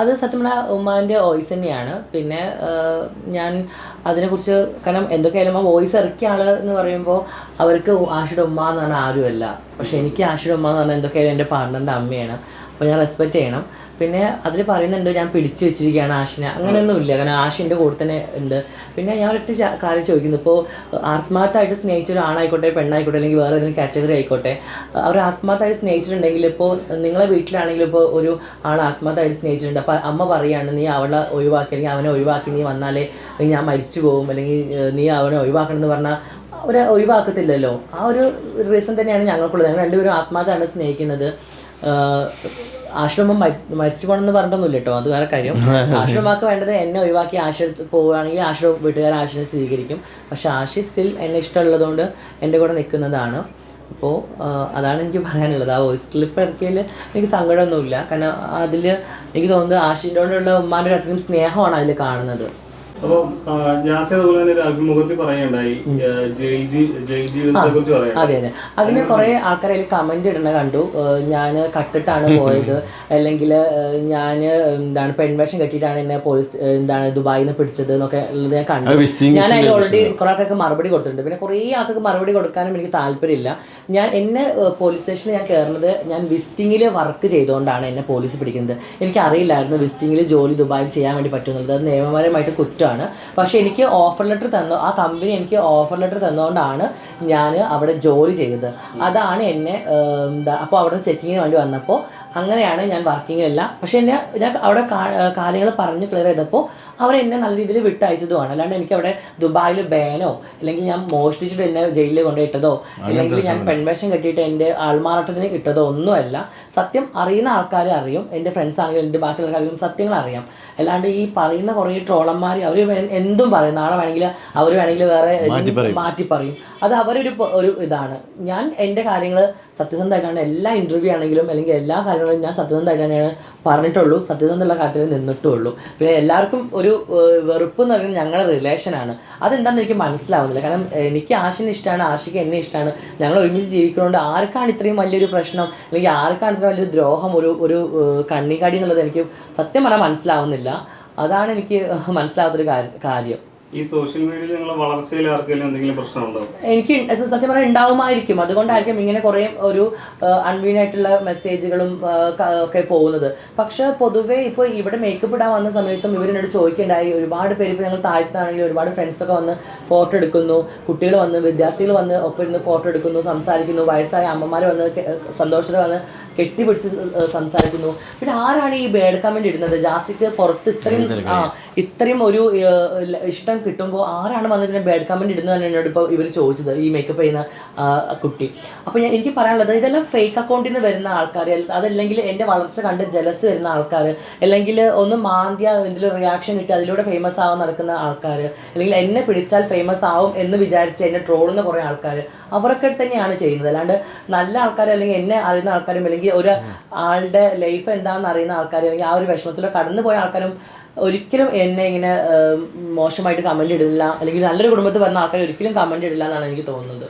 അത് സത്യം പറഞ്ഞാൽ ഉമ്മാന്റെ വോയിസ് തന്നെയാണ്. പിന്നെ ഞാൻ അതിനെക്കുറിച്ച് കാരണം എന്തൊക്കെയായാലും ആ വോയിസ് ഇറക്കിയ ആൾ എന്ന് പറയുമ്പോൾ അവർക്ക് ആഷിയുടെ ഉമ്മ എന്ന് പറഞ്ഞാൽ ആരുമല്ല. പക്ഷെ എനിക്ക് ആഷിയുടെ ഉമ്മ എന്ന് പറഞ്ഞാൽ എന്തൊക്കെയായാലും എന്റെ പാർട്ട്ണറിന്റെ അമ്മയാണ്. അപ്പോൾ ഞാൻ റെസ്പെക്റ്റ് ചെയ്യണം. പിന്നെ അതിൽ പറയുന്നുണ്ട് ഞാൻ പിടിച്ചു വെച്ചിരിക്കുകയാണ് ആഷിനെ. അങ്ങനെയൊന്നും ഇല്ല കാരണം എന്റെ കൂടെ തന്നെ ഉണ്ട്. പിന്നെ ഞാൻ ഒറ്റ കാര്യം ചോദിക്കുന്നു. ഇപ്പോൾ ആത്മാർത്ഥമായിട്ട് സ്നേഹിച്ച ഒരു ആണായിക്കോട്ടെ പെണ്ണായിക്കോട്ടെ അല്ലെങ്കിൽ വേറെ ഏതെങ്കിലും കാറ്റഗറി ആയിക്കോട്ടെ അവർ ആത്മാർത്ഥമായിട്ട് സ്നേഹിച്ചിട്ടുണ്ടെങ്കിൽ ഇപ്പോൾ നിങ്ങളെ വീട്ടിലാണെങ്കിലും ഇപ്പോൾ ഒരു ആൾ ആത്മാർത്ഥമായിട്ട് സ്നേഹിച്ചിട്ടുണ്ട്. അപ്പോൾ അമ്മ പറയുകയാണ് നീ അവളെ ഒഴിവാക്കി അല്ലെങ്കിൽ അവനെ ഒഴിവാക്കി നീ വന്നാലേ അല്ലെങ്കിൽ ഞാൻ മരിച്ചു പോകും അല്ലെങ്കിൽ നീ അവനെ ഒഴിവാക്കണം എന്ന് പറഞ്ഞാൽ അവരെ ഒഴിവാക്കത്തില്ലല്ലോ. ആ ഒരു റീസൺ തന്നെയാണ് ഞങ്ങൾക്കുള്ളത്. ഞങ്ങൾ രണ്ടുപേരും ആത്മാർത്ഥമാണ് സ്നേഹിക്കുന്നത്. ആശ്രമം മരി- മരിച്ചു പോകണമെന്ന് പറഞ്ഞിട്ടൊന്നുമില്ല കേട്ടോ അത് വേറെ കാര്യം. ആശ്രമമാക്ക് വേണ്ടത് എന്നെ ഒഴിവാക്കി ആശ്രമത്തിൽ പോവുകയാണെങ്കിൽ ആശ്രമം വീട്ടുകാർ ആശ്രമം സ്വീകരിക്കും. പക്ഷെ ആശി സ്റ്റിൽ എന്നെ ഇഷ്ടമുള്ളതുകൊണ്ട് എന്റെ കൂടെ നിൽക്കുന്നതാണ്. അപ്പോൾ അതാണ് എനിക്ക് പറയാനുള്ളത്. ആ വോയിസ് ക്ലിപ്പ് ഇറക്കിയതിൽ എനിക്ക് സങ്കടമൊന്നുമില്ല. കാരണം അതിൽ എനിക്ക് തോന്നുന്നത് ആശിന്റെ ഉമ്മാന്റെ ഒരു അത്രയും സ്നേഹമാണ് അതിൽ കാണുന്നത്. അപ്പൊ ജാസി അതുപോലെ തന്നെ ഒരു അഭിമുഖത്തിൽ പറയുണ്ടായി ജയിൽ ജീ- ജയിൽ ജീവിതത്തെ കുറിച്ച് പറയാം അതെ അതെ. അതിന് കുറെ ആൾക്കാർ അതിൽ കമന്റ് ഇടുന്ന കണ്ടു. ഞാൻ കട്ടിട്ടാണ് പോയത്. അല്ലെങ്കിൽ ഞാൻ എന്താണ് പെൺവേഷം കെട്ടിയിട്ടാണ് എന്നെ പോലീസ് എന്താണ് ദുബായിൽ നിന്ന് പിടിച്ചത് എന്നൊക്കെ ഉള്ളത് ഞാൻ കണ്ടു. ഞാൻ അതിൽ ഓൾറെഡി കുറെ ആൾക്കാർക്ക് മറുപടി കൊടുത്തിട്ടുണ്ട്. പിന്നെ കുറേ ആൾക്കാർക്ക് മറുപടി കൊടുക്കാനും എനിക്ക് താല്പര്യമില്ല. ഞാൻ എന്നെ പോലീസ് സ്റ്റേഷനിൽ ഞാൻ കയറുന്നത് ഞാൻ വിസ്റ്റിംഗിൽ വർക്ക് ചെയ്തുകൊണ്ടാണ് എന്നെ പോലീസ് പിടിക്കുന്നത്. എനിക്ക് അറിയില്ലായിരുന്നു വിസ്റ്റിംഗിൽ ജോലി ദുബായിൽ ചെയ്യാൻ വേണ്ടി പറ്റുന്നുള്ളത്. അത് നിയമപരമായിട്ട് കുറ്റമാണ്. പക്ഷേ എനിക്ക് ഓഫർ ലെറ്റർ തന്നു. ആ കമ്പനി എനിക്ക് ഓഫർ ലെറ്റർ തന്നുകൊണ്ടാണ് ഞാൻ അവിടെ ജോലി ചെയ്തത്. അതാണ് എന്നെ എന്താ അപ്പോൾ അവിടെ ചെക്കിങ്ങിന് വേണ്ടി വന്നപ്പോൾ അങ്ങനെയാണ് ഞാൻ വർക്കിങ്ങിലല്ല. പക്ഷേ എന്നെ ഞാൻ അവിടെ കാര്യങ്ങൾ പറഞ്ഞ് ക്ലിയർ ചെയ്തപ്പോൾ അവർ എന്നെ നല്ല രീതിയിൽ വിട്ടയച്ചതുമാണ്. അല്ലാണ്ട് എനിക്ക് അവിടെ ദുബായിൽ ബാനോ അല്ലെങ്കിൽ ഞാൻ മോഷ്ടിച്ചിട്ട് എന്നെ ജയിലിൽ കൊണ്ടുപോയിട്ടതോ അല്ലെങ്കിൽ ഞാൻ പെൺവേഷം കെട്ടിയിട്ട് എന്റെ ആൾമാറാട്ടത്തിന് ഇട്ടതോ ഒന്നുമല്ല. സത്യം അറിയുന്ന ആൾക്കാരെ അറിയും. എന്റെ ഫ്രണ്ട്സ് ആണെങ്കിലും എന്റെ ബാക്കിയുള്ള കാര്യം സത്യങ്ങൾ അറിയാം. അല്ലാണ്ട് ഈ പറയുന്ന കുറേ ട്രോളന്മാർ അവർ എന്തും പറയും. നാളെ വേണമെങ്കിൽ അവർ വേണമെങ്കിൽ വേറെ മാറ്റി പറയും. അത് അവരൊരു ഒരു ഇതാണ്. ഞാൻ എന്റെ കാര്യങ്ങൾ സത്യസന്ധമായിട്ടാണ് എല്ലാ ഇന്റർവ്യൂ ആണെങ്കിലും അല്ലെങ്കിൽ എല്ലാ കാര്യങ്ങളും ഞാൻ സത്യസന്ധമായിട്ട് തന്നെയാണ് പറഞ്ഞിട്ടുള്ളൂ. സത്യസന്ധമുള്ള കാര്യത്തിൽ നിന്നിട്ടുള്ളൂ. പിന്നെ എല്ലാവർക്കും ഒരു വെറുപ്പ് എന്ന് പറയുന്നത് ഞങ്ങളുടെ റിലേഷനാണ് അതെന്താണെന്ന് എനിക്ക് മനസ്സിലാവുന്നില്ല. കാരണം എനിക്ക് ആശിനെ ഇഷ്ടമാണ് ആശിക്ക് എന്നെ ഇഷ്ടമാണ് ഞങ്ങൾ ഒരുമിച്ച് ജീവിക്കുന്നതുകൊണ്ട് ആർക്കാണ് ഇത്രയും വലിയൊരു പ്രശ്നം? അല്ലെങ്കിൽ ആർക്കാണ് ഇത്ര വലിയൊരു ദ്രോഹം? ഒരു ഒരു കണ്ണിക്കാടി എന്നുള്ളത് എനിക്ക് സത്യം പറഞ്ഞാൽ മനസ്സിലാവുന്നില്ല. അതാണ് എനിക്ക് മനസ്സിലാവാത്തൊരു കാര്യം. ഈ സോഷ്യൽ മീഡിയയിൽ നിങ്ങളെ വളർച്ചയിൽ ആർക്കെങ്കിലും എന്തെങ്കിലും പ്രശ്നമുണ്ടോ എനിക്ക് സത്യം പറഞ്ഞാൽ ഉണ്ടാവുമായിരിക്കും അതുകൊണ്ടായിരിക്കും ഇങ്ങനെ കുറേ ഒരു അൺവീൻ ആയിട്ടുള്ള മെസ്സേജുകളും ഒക്കെ പോകുന്നത്. പക്ഷെ പൊതുവേ ഇപ്പോൾ ഇവിടെ മേക്കപ്പ് ഇടാൻ വന്ന സമയത്തും ഇവരെന്നോട് ചോദിക്കേണ്ടായി. ഒരുപാട് പേര് ഇപ്പോൾ ഞങ്ങൾ താഴ്ത്താണെങ്കിൽ ഒരുപാട് ഫ്രണ്ട്സ് ഒക്കെ വന്ന് ഫോട്ടോ എടുക്കുന്നു. കുട്ടികൾ വന്ന് വിദ്യാർത്ഥികൾ വന്ന് ഒപ്പം ഇരുന്ന് ഫോട്ടോ എടുക്കുന്നു സംസാരിക്കുന്നു. വയസ്സായ അമ്മമാർ വന്ന് സന്തോഷത്തിൽ വന്ന് കെട്ടിപ്പിടിച്ച് സംസാരിക്കുന്നു. പിന്നെ ആരാണ് ഈ ബേഡ് കമന്റ് ഇടുന്നത്? ജാസിക്ക് പുറത്ത് ഇത്രയും ആ ഇത്രയും ഒരു ഇഷ്ടം കിട്ടുമ്പോൾ ആരാണ് വന്നിട്ട് ബേഡ് കമന്റ് ഇടുന്നത് എന്നോട് ഇപ്പോൾ ഇവർ ചോദിച്ചത് ഈ മേക്കപ്പ് ചെയ്യുന്ന കുട്ടി. അപ്പോൾ ഞാൻ എനിക്ക് പറയാനുള്ളത് ഇതെല്ലാം ഫേക്ക് അക്കൗണ്ടിൽ നിന്ന് വരുന്ന ആൾക്കാർ അതല്ലെങ്കിൽ എന്റെ വളർച്ച കണ്ട് ജലസ് വരുന്ന ആൾക്കാർ അല്ലെങ്കിൽ ഒന്ന് മാന്തിയ എന്തെങ്കിലും റിയാക്ഷൻ കിട്ടി അതിലൂടെ ഫേമസ് ആവാൻ നടക്കുന്ന ആൾക്കാർ അല്ലെങ്കിൽ എന്നെ പിടിച്ചാൽ ഫേമസ് ആവും എന്ന് വിചാരിച്ച് എന്നെ ട്രോളുന്ന കുറേ ആൾക്കാർ അവരൊക്കെ തന്നെയാണ് ചെയ്യുന്നത്. അല്ലാണ്ട് നല്ല ആൾക്കാർ അല്ലെങ്കിൽ എന്നെ അറിയുന്ന ആൾക്കാരും അല്ലെങ്കിൽ ഒരു ആളുടെ ലൈഫ് എന്താണെന്ന് അറിയുന്ന ആൾക്കാർ അല്ലെങ്കിൽ ആ ഒരു വിഷമത്തിലൂടെ കടന്നു പോയ ആൾക്കാരും ഒരിക്കലും എന്നെ ഇങ്ങനെ മോശമായിട്ട് കമന്റ് ഇടില്ല. അല്ലെങ്കിൽ നല്ലൊരു കുടുംബത്തിൽ വന്ന ആൾക്കാർ ഒരിക്കലും കമന്റ് ഇടില്ല എന്നാണ് എനിക്ക് തോന്നുന്നത്.